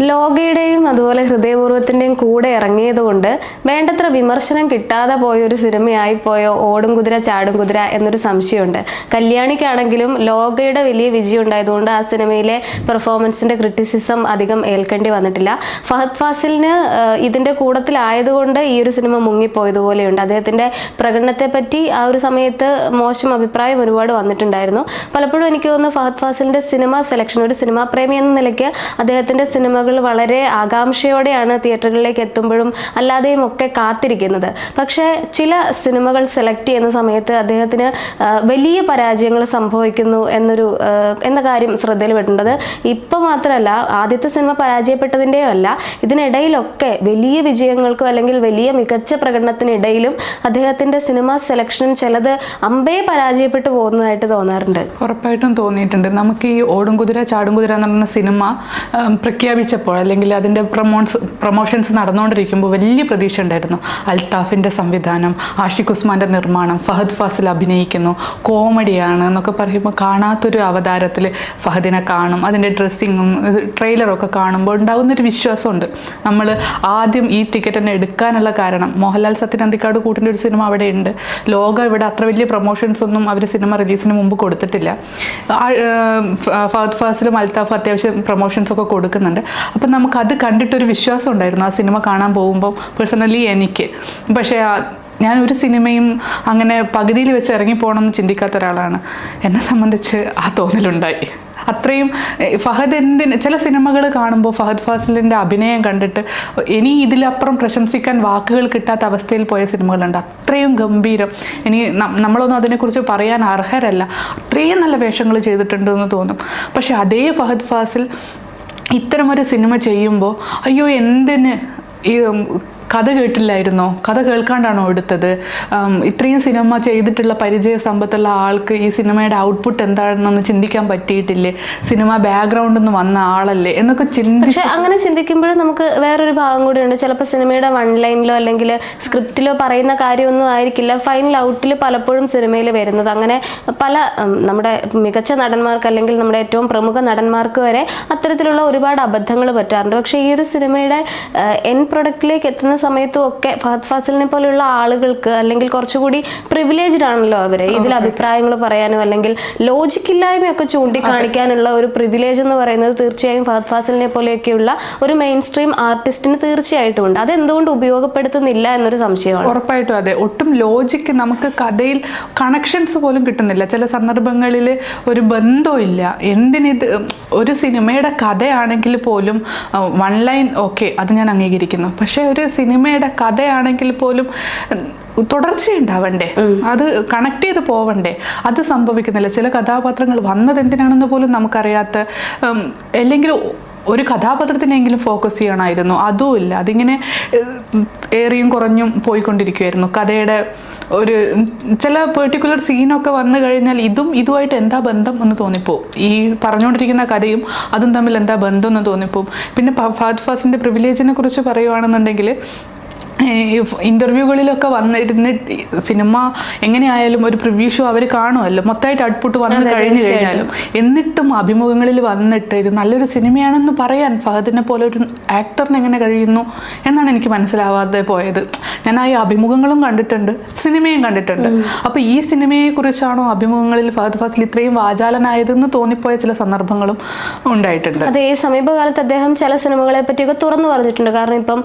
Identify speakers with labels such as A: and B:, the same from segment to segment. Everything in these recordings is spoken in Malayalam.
A: ലോകയുടെയും അതുപോലെ ഹൃദയപൂർവത്തിന്റെയും കൂടെ ഇറങ്ങിയതുകൊണ്ട് വേണ്ടത്ര വിമർശനം കിട്ടാതെ പോയ ഒരു സിനിമയായി പോയോ ഓടും കുതിര ചാടും കുതിര എന്നൊരു സംശയമുണ്ട്. കല്യാണിക്കാണെങ്കിലും ലോകയുടെ വലിയ വിജയം ഉണ്ടായതുകൊണ്ട് ആ സിനിമയിലെ പെർഫോമൻസിന്റെ ക്രിറ്റിസിസം അധികം ഏൽക്കേണ്ടി വന്നിട്ടില്ല. ഫഹദ് ഫാസിലിന് ഇതിന്റെ കൂടത്തിലായതുകൊണ്ട് ഈ ഒരു സിനിമ മുങ്ങിപ്പോയതുപോലെയുണ്ട്. അദ്ദേഹത്തിന്റെ പ്രകടനത്തെ പറ്റി ആ ഒരു സമയത്ത് മോശം അഭിപ്രായം ഒരുപാട് വന്നിട്ടുണ്ടായിരുന്നു. പലപ്പോഴും എനിക്ക് തോന്നുന്നു ഫഹദ് ഫാസിലിന്റെ സിനിമ സെലക്ഷൻ ഒരു സിനിമാ പ്രേമി എന്ന നിലയ്ക്ക് അദ്ദേഹത്തിന്റെ സിനിമകൾ വളരെ ആകാംക്ഷയോടെയാണ് തിയേറ്ററുകളിലേക്ക് എത്തുമ്പോഴും അല്ലാതെയും ഒക്കെ കാത്തിരിക്കുന്നത്. പക്ഷേ ചില സിനിമകൾ സെലക്ട് ചെയ്യുന്ന സമയത്ത് അദ്ദേഹത്തിന് വലിയ പരാജയങ്ങൾ സംഭവിക്കുന്നു എന്നൊരു എന്ന കാര്യം ശ്രദ്ധയിൽപ്പെട്ടത് ഇപ്പം മാത്രമല്ല ആദ്യത്തെ സിനിമ പരാജയപ്പെട്ടതിന്റെയോ അല്ല ഇതിനിടയിലൊക്കെ വലിയ വിജയങ്ങൾക്കും അല്ലെങ്കിൽ വലിയ മികച്ച പ്രകടനത്തിനിടയിലും അദ്ദേഹത്തിന്റെ സിനിമ സെലക്ഷൻ ചിലത് അമ്പേ പരാജയപ്പെട്ടു പോകുന്നതായിട്ട് തോന്നാറുണ്ട്.
B: ഉറപ്പായിട്ടും തോന്നിയിട്ടുണ്ട്. നമുക്ക് ഈ ഓടും കുതിര ചാടും കുതിര എന്ന് പറയുന്ന സിനിമ ഉം, പ്രഖ്യാപിച്ചപ്പോൾ അല്ലെങ്കിൽ അതിന്റെ പ്രൊമോൺസ് പ്രൊമോഷൻസ് നടന്നുകൊണ്ടിരിക്കുമ്പോൾ വലിയ പ്രതീക്ഷ ഉണ്ടായിരുന്നു. അൽത്താഫിന്റെ സംവിധാനം ആഷിഖ് ഉസ്മാന്റെ നിർമ്മാണം ഫഹദ് ഫാസിൽ അഭിനയിക്കുന്നു കോമഡിയാണ് എന്നൊക്കെ പറയുമ്പോൾ കാണാത്തൊരു അവതാരത്തിൽ ഫഹദിനെ കാണും അതിന്റെ ഡ്രസ്സിങ്ങും ട്രെയിലറൊക്കെ കാണുമ്പോൾ ഉണ്ടാകുന്നൊരു വിശ്വാസമുണ്ട്. നമ്മൾ ആദ്യം ഈ ടിക്കറ്റ് തന്നെ എടുക്കാനുള്ള കാരണം മോഹൻലാൽ സത്യനന്ദിക്കാട് കൂട്ടിന്റെ ഒരു സിനിമ അവിടെ ഉണ്ട്. ലോകം ഇവിടെ അത്ര വലിയ പ്രൊമോഷൻസ് ഒന്നും അവർ സിനിമ റിലീസിന് മുമ്പ് കൊടുത്തിട്ടില്ല. ഫഹദ് ഫാസിലും അൽത്താഫ് അത്യാവശ്യം പ്രൊമോഷൻസ് ഒക്കെ കൊടുക്കുന്നുണ്ട്. അപ്പം നമുക്ക് അത് കണ്ടിട്ടൊരു വിശ്വാസം ഉണ്ടായിരുന്നു. ആ സിനിമ കാണാൻ പോകുമ്പോൾ പേഴ്സണലി എനിക്ക്. പക്ഷേ ഞാൻ ഒരു സിനിമയും അങ്ങനെ പകുതിയിൽ വെച്ച് ഇറങ്ങിപ്പോകണമെന്ന് ചിന്തിക്കാത്ത ഒരാളാണ്. എന്നെ സംബന്ധിച്ച് ആ തോന്നലുണ്ടായി. അത്രയും ഫഹദ് എന്തിന് ചില സിനിമകൾ കാണുമ്പോൾ ഫഹദ് ഫാസിലിന്റെ അഭിനയം കണ്ടിട്ട് ഇനി ഇതിലപ്പുറം പ്രശംസിക്കാൻ വാക്കുകൾ കിട്ടാത്ത അവസ്ഥയിൽ പോയ സിനിമകളുണ്ട്. അത്രയും ഗംഭീരം. ഇനി നമ്മളൊന്നും അതിനെക്കുറിച്ച് പറയാൻ അർഹരല്ല. അത്രയും നല്ല വേഷങ്ങൾ ചെയ്തിട്ടുണ്ട് എന്ന് തോന്നും. പക്ഷേ അതേ ഫഹദ് ഫാസിൽ ഇത്തരമൊരു സിനിമ ചെയ്യുമ്പോൾ അയ്യോ എന്തിന് ഈ കഥ കേട്ടില്ലായിരുന്നോ? കഥ കേൾക്കാണ്ടാണോ എടുത്തത്? ഇത്രയും സിനിമ ചെയ്തിട്ടുള്ള പരിചയ സമ്പത്തുള്ള ആൾക്ക് ഈ സിനിമയുടെ ഔട്ട്പുട്ട് എന്താണെന്നൊന്ന് ചിന്തിക്കാൻ പറ്റിയിട്ടില്ലേ? സിനിമ ബാക്ക്ഗ്രൗണ്ടിൽ നിന്ന് വന്ന ആളല്ലേ? എന്നൊക്കെ ചിന്തി
A: പക്ഷെ അങ്ങനെ ചിന്തിക്കുമ്പോഴും നമുക്ക് വേറൊരു ഭാഗം കൂടിയുണ്ട് ചിലപ്പോൾ സിനിമയുടെ വൺ ലൈനിലോ അല്ലെങ്കിൽ സ്ക്രിപ്റ്റിലോ പറയുന്ന കാര്യമൊന്നും ആയിരിക്കില്ല. ഫൈനൽ ഔട്ടിൽ പലപ്പോഴും സിനിമയിൽ വരുന്നത്. അങ്ങനെ പല നമ്മുടെ മികച്ച നടന്മാർക്ക് അല്ലെങ്കിൽ നമ്മുടെ ഏറ്റവും പ്രമുഖ നടന്മാർക്ക് വരെ അത്തരത്തിലുള്ള ഒരുപാട് അബദ്ധങ്ങൾ പറ്റാറുണ്ട്. പക്ഷേ ഈ ഒരു സിനിമയുടെ എൻ പ്രൊഡക്റ്റിലേക്ക് എത്തുന്ന സമയത്തും ഒക്കെ ഫഹദ് ഫാസിലിനെ പോലെയുള്ള ആളുകൾക്ക് അല്ലെങ്കിൽ കുറച്ചുകൂടി പ്രിവിലേജ്ഡ് ആണല്ലോ അവർ. ഇതിൽ അഭിപ്രായങ്ങൾ പറയാനും അല്ലെങ്കിൽ ലോജിക് ഇല്ലായ്മയൊക്കെ ചൂണ്ടിക്കാണിക്കാനുള്ള ഒരു പ്രിവിലേജ് എന്ന് പറയുന്നത് തീർച്ചയായും ഫഹദ് ഫാസിലിനെ പോലെയൊക്കെയുള്ള ഒരു മെയിൻ സ്ട്രീം ആർട്ടിസ്റ്റിന് തീർച്ചയായിട്ടും ഉണ്ട് അത് എന്തുകൊണ്ട് ഉപയോഗപ്പെടുത്തുന്നില്ല എന്നൊരു സംശയമാണ്.
B: ഉറപ്പായിട്ടും അതെ. ഒട്ടും ലോജിക്ക് നമുക്ക് കഥയിൽ കണക്ഷൻസ് പോലും കിട്ടുന്നില്ല. ചില സന്ദർഭങ്ങളിൽ ഒരു ബന്ധമില്ല എന്തിനിത് ഒരു സിനിമയുടെ കഥയാണെങ്കിൽ പോലും വൺ ലൈൻ ഓക്കെ അത് ഞാൻ അംഗീകരിക്കുന്നു. പക്ഷേ ഒരു സിനിമയുടെ കഥയാണെങ്കിൽ പോലും തുടർച്ചയുണ്ടാവണ്ടേ? അത് കണക്ട് ചെയ്ത് പോവണ്ടേ? അത് സംഭവിക്കുന്നില്ല. ചില കഥാപാത്രങ്ങൾ വന്നത് എന്തിനാണെന്ന് പോലും നമുക്കറിയാത്ത അല്ലെങ്കിൽ ഒരു കഥാപാത്രത്തിനെങ്കിലും ഫോക്കസ് ചെയ്യണമായിരുന്നു. ഇല്ല അതിങ്ങനെ ഏറിയും കുറഞ്ഞും പോയിക്കൊണ്ടിരിക്കുമായിരുന്നു കഥയുടെ ഒരു ചില പെർട്ടിക്കുലർ സീനൊക്കെ വന്നു കഴിഞ്ഞാൽ ഇതും ഇതുമായിട്ട് എന്താ ബന്ധം എന്ന് തോന്നിപ്പോവും. ഈ പറഞ്ഞുകൊണ്ടിരിക്കുന്ന കഥയും അതും തമ്മിൽ എന്താ ബന്ധം എന്ന് തോന്നിപ്പോവും. പിന്നെ ഫഹദ് ഫാസിന്റെ പ്രിവിലേജിനെ കുറിച്ച് പറയുവാണെന്നുണ്ടെങ്കിൽ ഇന്റർവ്യൂകളിലൊക്കെ വന്നിരുന്നിട്ട് സിനിമ എങ്ങനെയായാലും ഒരു പ്രിവ്യൂ ഷോ അവർ കാണുമല്ലോ. മൊത്തമായിട്ട് ഔട്ട്പുട്ട് വന്നു കഴിഞ്ഞു കഴിഞ്ഞാലും. എന്നിട്ടും അഭിമുഖങ്ങളിൽ വന്നിട്ട് ഇത് നല്ലൊരു സിനിമയാണെന്ന് പറയാൻ ഫഹദിനെ പോലെ ഒരു ആക്ടറിന് എങ്ങനെ കഴിയുന്നു എന്നാണ് എനിക്ക് മനസ്സിലാവാതെ പോയത്. ഞാൻ ആ അഭിമുഖങ്ങളും കണ്ടിട്ടുണ്ട് സിനിമയും കണ്ടിട്ടുണ്ട്. അപ്പോൾ ഈ സിനിമയെ കുറിച്ചാണോ അഭിമുഖങ്ങളിൽ ഫഹദ് ഫാസിൽ ഇത്രയും വാചാലനായതെന്ന് തോന്നിപ്പോയ ചില സന്ദർഭങ്ങളും ഉണ്ടായിട്ടുണ്ട്?
A: അതെ ഈ സമീപകാലത്ത് അദ്ദേഹം ചില സിനിമകളെ പറ്റിയൊക്കെ തുറന്നു പറഞ്ഞിട്ടുണ്ട്. കാരണം ഇപ്പം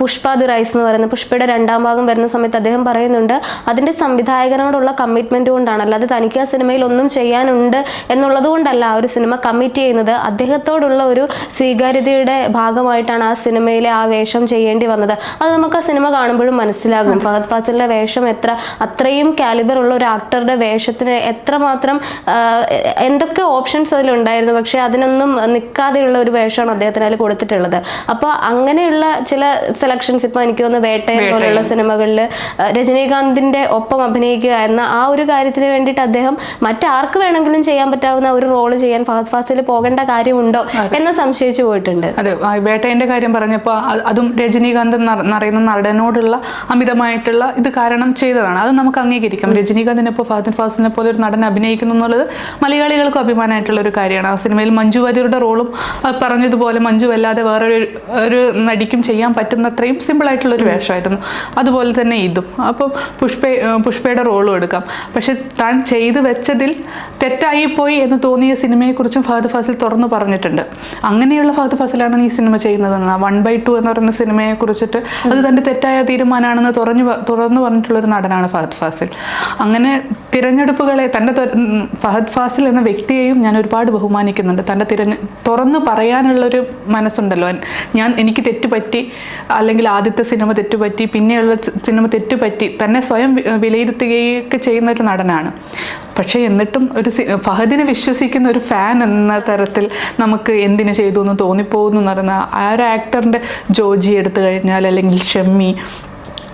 A: പുഷ്പ ദി റൈസ് എന്ന് പറയുന്ന പുഷ്പയുടെ രണ്ടാം ഭാഗം വരുന്ന സമയത്ത് അദ്ദേഹം പറയുന്നുണ്ട് അതിന്റെ സംവിധായകനോടുള്ള കമ്മിറ്റ്മെന്റ് കൊണ്ടാണ്. അല്ലാതെ തനിക്ക് ആ സിനിമയിൽ ഒന്നും ചെയ്യാനുണ്ട് എന്നുള്ളത് കൊണ്ടല്ല ആ ഒരു സിനിമ കമ്മിറ്റ് ചെയ്യുന്നത്. അദ്ദേഹത്തോടുള്ള ഒരു സ്വീകാര്യതയുടെ ഭാഗമായിട്ടാണ് ആ സിനിമയിലെ ആ വേഷം ചെയ്യേണ്ടി വന്നത്. അത് നമുക്ക് ആ സിനിമ കാണുമ്പോഴും മനസ്സിലാകും. ഫഹദ് ഫാസിലിന്റെ വേഷം എത്ര അത്രയും കാലിബർ ഉള്ള ഒരു ആക്ടറുടെ വേഷത്തിന് എത്രമാത്രം എന്തൊക്കെ ഓപ്ഷൻസ് അതിലുണ്ടായിരുന്നു. പക്ഷേ അതിനൊന്നും നിൽക്കാതെയുള്ള ഒരു വേഷമാണ് അദ്ദേഹത്തിന് അതിൽ കൊടുത്തിട്ടുള്ളത്. അപ്പോൾ അങ്ങനെയുള്ള ചില സെലക്ഷൻസ് ഇപ്പോൾ എനിക്ക് തോന്നുന്നു വേട്ടയൻ പോലുള്ള സിനിമകളിൽ രജനീകാന്തിന്റെ ഒപ്പം അഭിനയിക്കുക എന്ന ആ ഒരു കാര്യത്തിന് വേണ്ടിയിട്ട് അദ്ദേഹം മറ്റാർക്ക് വേണമെങ്കിലും ചെയ്യാൻ പറ്റാവുന്ന ഒരു റോൾ ചെയ്യാൻ ഫഹദ് ഫാസിൽ പോകേണ്ട കാര്യമുണ്ടോ എന്ന് സംശയിച്ചു പോയിട്ടുണ്ട്.
B: അതെ വേട്ടയന്റെ കാര്യം പറഞ്ഞപ്പോൾ അതും രജനീകാന്ത് എന്നറിയുന്ന നടനോടുള്ള അമിതമായിട്ടുള്ള ഇത് കാരണം ചെയ്തതാണ്. അത് നമുക്ക് അംഗീകരിക്കാം. രജനീകാന്തിനെ ഇപ്പോൾ ഫാസിനെ പോലെ ഒരു നടൻ അഭിനയിക്കുന്നു എന്നുള്ളത് മലയാളികൾക്കും അഭിമാനമായിട്ടുള്ള ഒരു കാര്യമാണ്. ആ സിനിമയിൽ മഞ്ജു വാര്യരുടെ റോളും പറഞ്ഞതുപോലെ മഞ്ജു അല്ലാതെ വേറൊരു ഒരു നടിക്കും ചെയ്യാൻ പറ്റുന്നത്രയും സിമ്പിൾ ആയിട്ടുള്ള ഒരു വേഷമായിരുന്നു അതുപോലെ തന്നെ ഇതും. അപ്പോൾ പുഷ്പ പുഷ്പയുടെ റോളും എടുക്കാം. പക്ഷെ താൻ ചെയ്തു വെച്ചതിൽ തെറ്റായി പോയി എന്ന് തോന്നിയ സിനിമയെക്കുറിച്ചും ഫഹദ് ഫാസിൽ തുറന്നു പറഞ്ഞിട്ടുണ്ട്. അങ്ങനെയുള്ള ഫഹദ് ഫാസിലാണ് ഈ സിനിമ ചെയ്യുന്നതെന്ന്. വൺ ബൈ ടു എന്ന് പറയുന്ന സിനിമയെ കുറിച്ചിട്ട് അത് തന്റെ തെറ്റായ തീരുമാനമാണെന്ന് തുറഞ്ഞു തുറന്നു പറഞ്ഞിട്ടുള്ളൊരു നടനാണ് ഫഹദ് ഫാസിൽ. അങ്ങനെ തിരഞ്ഞെടുപ്പുകളെ തന്റെ ഫഹദ് ഫാസിൽ എന്ന വ്യക്തിയെയും ഞാൻ ഒരുപാട് ബഹുമാനിക്കുന്നുണ്ട്. തന്റെ തിരഞ്ഞ് തുറന്നു പറയാനുള്ളൊരു മനസ്സുണ്ടല്ലോ. ഞാൻ എനിക്ക് തെറ്റുപറ്റി അല്ലെങ്കിൽ ആദ്യത്തെ സിനിമ തെറ്റുപറ്റി പിന്നെയുള്ള സിനിമ തെറ്റുപറ്റി തന്നെ സ്വയം വിലയിരുത്തുകയൊക്കെ ചെയ്യുന്ന ഒരു നടനാണ്. പക്ഷേ എന്നിട്ടും ഒരു ഫഹദിനെ വിശ്വസിക്കുന്ന ഒരു ഫാൻ എന്ന തരത്തിൽ നമുക്ക് എന്തിനു ചെയ്തു എന്ന് തോന്നിപ്പോകുന്നു എന്ന് പറയുന്ന ആ ഒരു ആക്ടറിന്റെ ജോജി എടുത്തു കഴിഞ്ഞാൽ അല്ലെങ്കിൽ ഷമ്മി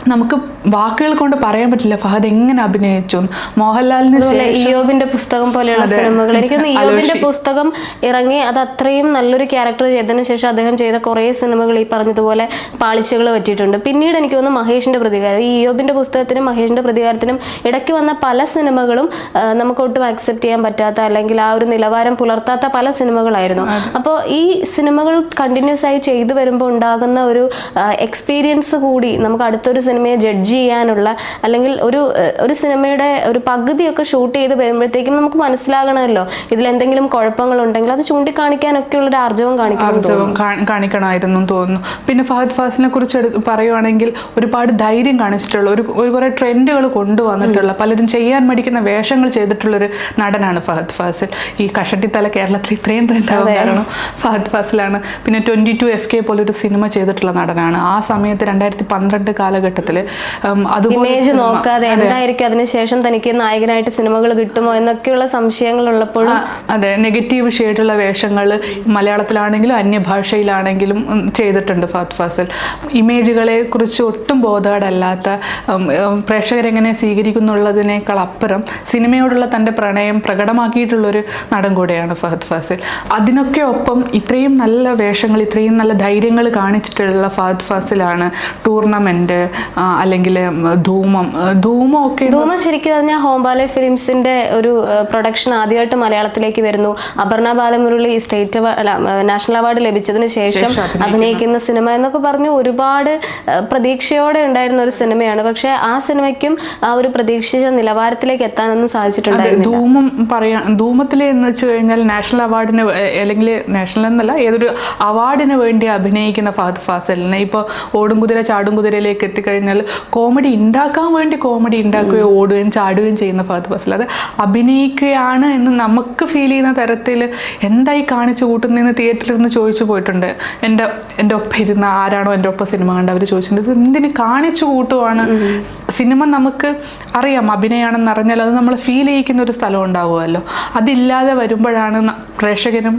B: നമുക്ക് വാക്കുകൾ കൊണ്ട് പറയാൻ പറ്റില്ല. ഫഹദ് എങ്ങനെ അഭിനയിച്ചു. മോഹൻലാലിന്
A: ഇയോബിന്റെ പുസ്തകം പോലെയുള്ള. സിനിമകൾ. എനിക്ക് ഇയോബിന്റെ പുസ്തകം ഇറങ്ങി അത് അത്രയും നല്ലൊരു ക്യാരക്ടർ ചെയ്തതിനു ശേഷം അദ്ദേഹം ചെയ്ത കുറേ സിനിമകൾ ഈ പറഞ്ഞതുപോലെ പാളിച്ചകൾ പറ്റിയിട്ടുണ്ട്. പിന്നീട് എനിക്ക് തോന്നുന്നു മഹേഷിന്റെ പ്രതികാരം. ഈ ഇയോബിന്റെ പുസ്തകത്തിനും മഹേഷിന്റെ പ്രതികാരത്തിനും ഇടയ്ക്ക് വന്ന പല സിനിമകളും നമുക്ക് ഒട്ടും അക്സെപ്റ്റ് ചെയ്യാൻ പറ്റാത്ത അല്ലെങ്കിൽ ആ ഒരു നിലവാരം പുലർത്താത്ത പല സിനിമകളായിരുന്നു. അപ്പോൾ ഈ സിനിമകൾ കണ്ടിന്യൂസ് ആയി ചെയ്തു വരുമ്പോൾ ഉണ്ടാകുന്ന ഒരു എക്സ്പീരിയൻസ് കൂടി നമുക്ക് അടുത്തൊരു സിനിമയെ ജഡ്ജ് ചെയ്യാനുള്ള അല്ലെങ്കിൽ ഒരു ഒരു സിനിമയുടെ ഒരു പകുതിയൊക്കെ ഷൂട്ട് ചെയ്ത് വരുമ്പോഴത്തേക്കും നമുക്ക് മനസ്സിലാകണമല്ലോ ഇതിൽ എന്തെങ്കിലും കുഴപ്പങ്ങളുണ്ടെങ്കിൽ അത് ചൂണ്ടിക്കാണിക്കാനൊക്കെ ഉള്ള ഒരു ആർജവം കാണിക്കണം
B: കാണിക്കണമായിരുന്നു തോന്നുന്നു. പിന്നെ ഫഹദ് ഫാസിനെ കുറിച്ച് പറയുവാണെങ്കിൽ ഒരുപാട് ധൈര്യം കാണിച്ചിട്ടുള്ള ഒരു ഒരു കുറേ ട്രെൻഡുകൾ കൊണ്ടുവന്നിട്ടുള്ള പലരും ചെയ്യാൻ മടിക്കുന്ന വേഷങ്ങൾ ചെയ്തിട്ടുള്ളൊരു നടനാണ് ഫഹദ് ഫാസിൽ. ഈ കഷട്ടിത്തല കേരളത്തിൽ ഇത്രയും ട്രെൻഡ് കാരണം ഫഹദ് ഫാസിലാണ്. പിന്നെ ട്വന്റി ടു എഫ് കെ പോലൊരു സിനിമ ചെയ്തിട്ടുള്ള നടനാണ്. ആ സമയത്ത് രണ്ടായിരത്തി പന്ത്രണ്ട് കാലഘട്ടത്തിൽ അതുപോലെ
A: ഇമേജ് നോക്കാതെ എന്തായിരിക്കും അതിനുശേഷം തനിക്ക് നായകനായിട്ട് സിനിമകൾ കിട്ടുമോ എന്നൊക്കെയുള്ള സംശയങ്ങൾ ഉള്ളപ്പോഴും
B: അതെ നെഗറ്റീവ് ഷെയ്ഡുള്ള വേഷങ്ങൾ മലയാളത്തിലാണെങ്കിലും അന്യഭാഷയിലാണെങ്കിലും ചെയ്തിട്ടുണ്ട് ഫഹദ് ഫാസിൽ. ഇമേജുകളെ കുറിച്ച് ഒട്ടും ഉം, പ്രേക്ഷകരെങ്ങനെ സ്വീകരിക്കുന്നുള്ളതിനേക്കാൾ അപ്പുറം സിനിമയോടുള്ള തന്റെ പ്രണയം പ്രകടമാക്കിയിട്ടുള്ളൊരു നടൻ കൂടെയാണ് ഫഹദ് ഫാസിൽ. അതിനൊക്കെ ഒപ്പം ഇത്രയും നല്ല വേഷങ്ങൾ ഇത്രയും നല്ല ധൈര്യങ്ങൾ കാണിച്ചിട്ടുള്ള ഫഹദ് ഫാസിലാണ് ടൂർണമെന്റ് അല്ലെങ്കിൽ ധൂമം ധൂമം ഒക്കെ
A: ധൂമം ശരിക്കും പറഞ്ഞാൽ ഹോംബാലെ ഫിലിംസിന്റെ ഒരു പ്രൊഡക്ഷൻ ആദ്യമായിട്ട് മലയാളത്തിലേക്ക് വരുന്നു. Aparna Balamurali state national award ലഭിച്ചതിന് ശേഷം അഭിനയിക്കുന്ന സിനിമ എന്നൊക്കെ പറഞ്ഞു ഒരുപാട് പ്രതീക്ഷയോടെ ഉണ്ടായിരുന്ന ഒരു സിനിമയാണ്. പക്ഷെ ആ സിനിമയ്ക്കും ആ ഒരു പ്രതീക്ഷിച്ച നിലവാരത്തിലേക്ക് എത്താനൊന്നും സാധിച്ചിട്ടുണ്ട്
B: ധൂമം പറയാ ധൂമത്തിൽ എന്ന് വെച്ച് കഴിഞ്ഞാൽ നാഷണൽ അവാർഡിന് അല്ലെങ്കിൽ നാഷണൽ എന്നല്ല ഏതൊരു അവാർഡിന് വേണ്ടി അഭിനയിക്കുന്ന ഫഹദ് ഫാസലിനെ ഇപ്പോൾ ഓടും കുതിര ചാടും കുതിരയിലേക്ക് എത്തിക്കഴിഞ്ഞാൽ കോമഡി ഉണ്ടാക്കാൻ വേണ്ടി കോമഡി ഉണ്ടാക്കുകയും ഓടുകയും ചാടുകയും ചെയ്യുന്ന ഫഹദ് ഫസൽ അത് അഭിനയിക്കുകയാണ് എന്ന് നമുക്ക് ഫീൽ ചെയ്യുന്ന തരത്തിൽ എന്തായി കാണിച്ചു കൂട്ടുന്നതെന്ന് തിയേറ്ററിൽ നിന്ന് ചോദിച്ചു പോയിട്ടുണ്ട്. എന്റെ എന്റെ ഒപ്പം ഇരുന്ന ആരാണോ എന്റെ ഒപ്പം സിനിമ കണ്ട് അവർ ചോദിച്ചിട്ടുണ്ട്. ഇത് എന്തിന് കാണിച്ചു കൂട്ടുവാണ്? സിനിമ നമുക്ക് അറിയാം അഭിനയമാണെന്ന് അറിഞ്ഞാൽ അത് നമ്മൾ ഫീൽ ചെയ്യിക്കുന്ന ഒരു സ്ഥലം ഉണ്ടാവുമല്ലോ. അതില്ലാതെ വരുമ്പോഴാണ് പ്രേക്ഷകനും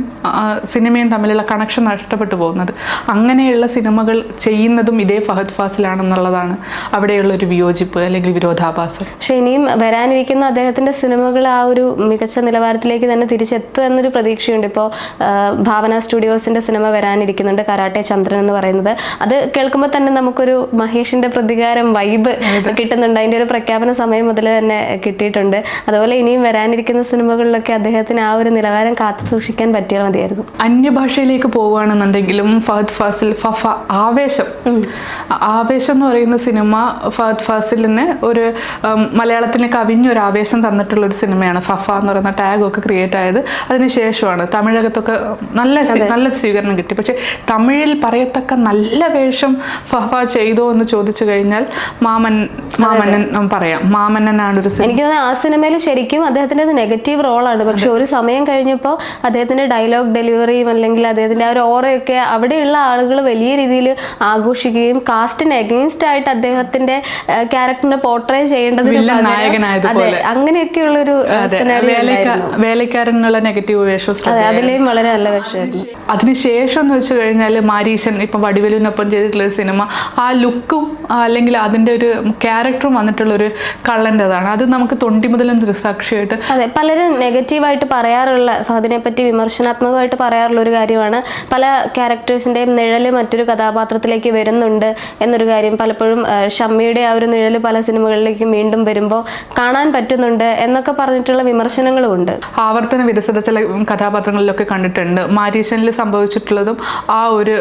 B: സിനിമയും തമ്മിലുള്ള കണക്ഷൻ നഷ്ടപ്പെട്ടു പോകുന്നത്. അങ്ങനെയുള്ള സിനിമകൾ ചെയ്യുന്നതും ഇതേ ഫഹദ് ഫാസിലാണെന്നുള്ളതാണ് അവിടെയുള്ള ഒരു വിയോജിപ്പ് അല്ലെങ്കിൽ വിരോധാഭാസം.
A: പക്ഷെ ഇനിയും വരാനിരിക്കുന്ന അദ്ദേഹത്തിന്റെ സിനിമകൾ ആ ഒരു മികച്ച നിലവാരത്തിലേക്ക് തന്നെ തിരിച്ചെത്തും എന്നൊരു പ്രതീക്ഷയുണ്ട്. ഇപ്പോൾ ഭാവന സ്റ്റുഡിയോസിന്റെ സിനിമ വരാനിരിക്കുന്നുണ്ട്. കരാട്ടെ ചന്ദ്രൻ എന്ന് പറയുന്നത്. അത് കേൾക്കുമ്പോൾ തന്നെ നമുക്കൊരു മഹേഷിന്റെ പ്രതികാരം വൈബ് കിട്ടുന്നുണ്ട്. അതിന്റെ ഒരു പ്രഖ്യാപന സമയം മുതൽ തന്നെ കിട്ടിയിട്ടുണ്ട്. അതുപോലെ ഇനിയും വരാനിരിക്കുന്ന സിനിമകളിലൊക്കെ അദ്ദേഹത്തിന് ആ ഒരു നിലവാരം കാത്തു സൂക്ഷിക്കാൻ പറ്റിയാൽ മതിയായിരുന്നു.
B: അന്യഭാഷയിലേക്ക് പോവുകയാണെന്നുണ്ടെങ്കിലും ഫഹദ് ഫാസിൽ ഫഫ ആവേശം. ആവേശം എന്ന് പറയുന്ന സിനിമ ഫഹദ് ഫാസിലിന് ഒരു മലയാളത്തിന് കവിഞ്ഞൊരു ആവേശം തന്നിട്ടുള്ള ഒരു സിനിമയാണ് ഫഫ എന്ന് പറയുന്ന ടാഗ് ഒക്കെ ക്രിയേറ്റ് ആയത് അതിനുശേഷമാണ് തമിഴകത്തൊക്കെ നല്ല നല്ല സ്വീകരണം കിട്ടി. പക്ഷെ തമിഴിൽ പറയത്തക്ക നല്ല വേഷം ഫഫ ചെയ്തോ എന്ന് ചോദിച്ചു കഴിഞ്ഞാൽ മാമൻ മാമന്നൻ ഉം, പറയാം. മാമന്നനാണ് ഒരു
A: എനിക്ക് ആ സിനിമയിൽ ശരിക്കും അദ്ദേഹത്തിന്റെ നെഗറ്റീവ് റോളാണ്. പക്ഷെ ഒരു സമയം കഴിഞ്ഞപ്പോൾ അദ്ദേഹത്തിന്റെ ഡയലോഗ് ഡെലിവറിയും അല്ലെങ്കിൽ അദ്ദേഹത്തിന്റെ ആ ഒരു ഓറയൊക്കെ അവിടെയുള്ള ആളുകൾ വലിയ രീതിയിൽ ആഘോഷിക്കുകയും കാസ്റ്റിന് എഗെയിൻസ്റ്റ് ആയിട്ട് അദ്ദേഹത്തിന്റെ ക്യാരക്ടറിനെ പോർട്രേ ചെയ്യേണ്ടതിന്
B: നായകനായതുപോലെ.
A: അതെ അങ്ങനെയൊക്കെയുള്ള ഒരു
B: വേലക്കാരനുള്ള നെഗറ്റീവ് വേഷം
A: അതിലെയും വളരെ നല്ല വേഷമായിരുന്നു.
B: അതിനുശേഷം എന്ന് വെച്ച് കഴിഞ്ഞാൽ മാരീശൻ ഇപ്പം വടിവലിനൊപ്പം ചെയ്തിട്ടുള്ള സിനിമ. ആ ലുക്കും അല്ലെങ്കിൽ അതിന്റെ ഒരു ക്യാരക്ടറും വന്നിട്ടുള്ള ഒരു കള്ളന്റെതാണ്. അത് നമുക്ക് തൊണ്ടി മുതലും ദൃസാക്ഷിയായിട്ട്
A: അതെ പലരും നെഗറ്റീവായിട്ട് പറയാറുള്ള ഫഹദിനെ പറ്റി വിമർശനാത്മകമായിട്ട് പറയാറുള്ള ഒരു കാര്യമാണ്. പല ക്യാരക്ടേഴ്സിന്റെയും നിഴൽ മറ്റൊരു കഥാപാത്രത്തിലേക്ക് വരുന്നുണ്ട് എന്നൊരു കാര്യം പലപ്പോഴും ഷമ്മിയുടെ ആ ഒരു നിഴൽ പല സിനിമകളിലേക്ക് വീണ്ടും വരുമ്പോൾ കാണാൻ പറ്റുന്നുണ്ട് എന്നൊക്കെ പറഞ്ഞിട്ടുള്ള വിമർശനങ്ങളും ഉണ്ട്.
B: ആവർത്തന വിരസത ചില കഥാപാത്രങ്ങളിലൊക്കെ കണ്ടിട്ടുണ്ട്. മാരീഷനിൽ സംഭവിച്ചിട്ടുള്ളതും ആ ഒരു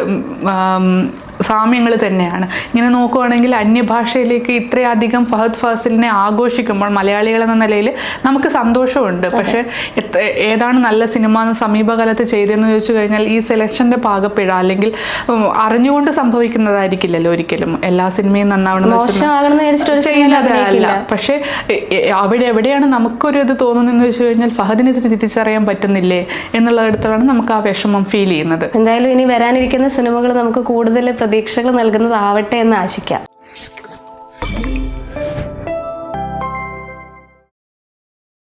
B: സാമ്യങ്ങൾ തന്നെയാണ്. ഇങ്ങനെ നോക്കുവാണെങ്കിൽ അന്യഭാഷയിലേക്ക് ഇത്രയധികം ഫഹദ് ഫാസിലിനെ ആഘോഷിക്കുമ്പോൾ മലയാളികൾ എന്ന നിലയിൽ നമുക്ക് സന്തോഷമുണ്ട്. പക്ഷേ ഏതാണ് നല്ല സിനിമ എന്ന് സമീപകാലത്ത് ചെയ്തതെന്ന് ചോദിച്ചു കഴിഞ്ഞാൽ ഈ സെലക്ഷന്റെ പാകപ്പിഴ അല്ലെങ്കിൽ അറിഞ്ഞുകൊണ്ട് സംഭവിക്കുന്നതായിരിക്കില്ലല്ലോ ഒരിക്കലും. എല്ലാ സിനിമയും നന്നാവണം
A: ചെയ്യുന്നതല്ല.
B: പക്ഷേ അവിടെ എവിടെയാണ് നമുക്കൊരു ഇത് തോന്നുന്നതെന്ന് വെച്ച് കഴിഞ്ഞാൽ ഫഹദിന് ഇത് തിരിച്ചറിയാൻ പറ്റുന്നില്ലേ എന്നുള്ളിടത്താണ് നമുക്ക് ആ വിഷമം ഫീൽ ചെയ്യുന്നത്.
A: എന്തായാലും ഇനി വരാനിരിക്കുന്ന സിനിമകൾ നമുക്ക് കൂടുതൽ പ്രതീക്ഷകൾ നൽകുന്നതാവട്ടെ എന്ന് ആശിക്കാം.